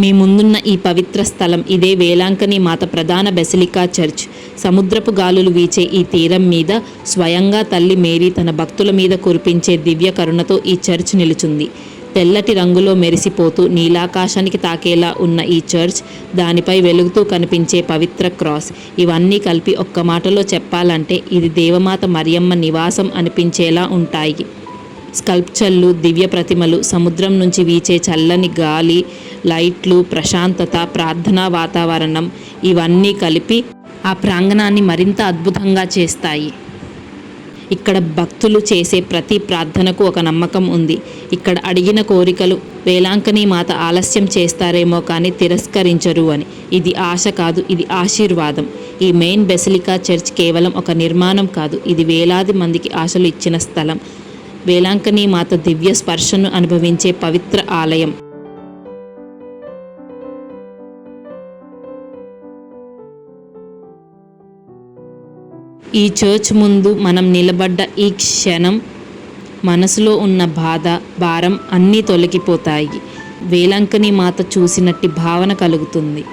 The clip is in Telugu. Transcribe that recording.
మీ ముందున్న ఈ పవిత్ర స్థలం ఇదే వేలాంకని మాత ప్రధాన బెసిలికా చర్చ్. సముద్రపు గాలులు వీచే ఈ తీరం మీద స్వయంగా తల్లి మేరీ తన భక్తుల మీద కురిపించే దివ్య కరుణతో ఈ చర్చ్ నిలుచుంది. తెల్లటి రంగులో మెరిసిపోతూ నీలాకాశానికి తాకేలా ఉన్న ఈ చర్చ్ దానిపై వెలుగుతూ కనిపించే పవిత్ర క్రాస్. ఇవన్నీ కలిపి ఒక్క మాటలో చెప్పాలంటే ఇది దేవమాత మరియమ్మ నివాసం అనిపించేలా ఉంటాయి. స్కల్ప్చర్లు దివ్య ప్రతిమలు సముద్రం నుంచి వీచే చల్లని గాలి లైట్లు ప్రశాంతత ప్రార్థనా వాతావరణం ఇవన్నీ కలిపి ఆ ప్రాంగణాన్ని మరింత అద్భుతంగా చేస్తాయి. ఇక్కడ భక్తులు చేసే ప్రతి ప్రార్థనకు ఒక నమ్మకం ఉంది. ఇక్కడ అడిగిన కోరికలు వేలాంకని మాత ఆలస్యం చేస్తారేమో కానీ తిరస్కరించరు అని. ఇది ఆశ కాదు ఇది ఆశీర్వాదం. ఈ మెయిన్ బెసిలికా చర్చ్ కేవలం ఒక నిర్మాణం కాదు ఇది వేలాది మందికి ఆశలు ఇచ్చిన స్థలం. వేలాంకనీ మాత దివ్య స్పర్శను అనుభవించే పవిత్ర ఆలయం. ఈ చర్చ్ ముందు మనం నిలబడ్డ ఈ క్షణం మనసులో ఉన్న బాధ భారం అన్నీ తొలగిపోతాయి. వేలంకని మాత చూసినట్టి భావన కలుగుతుంది.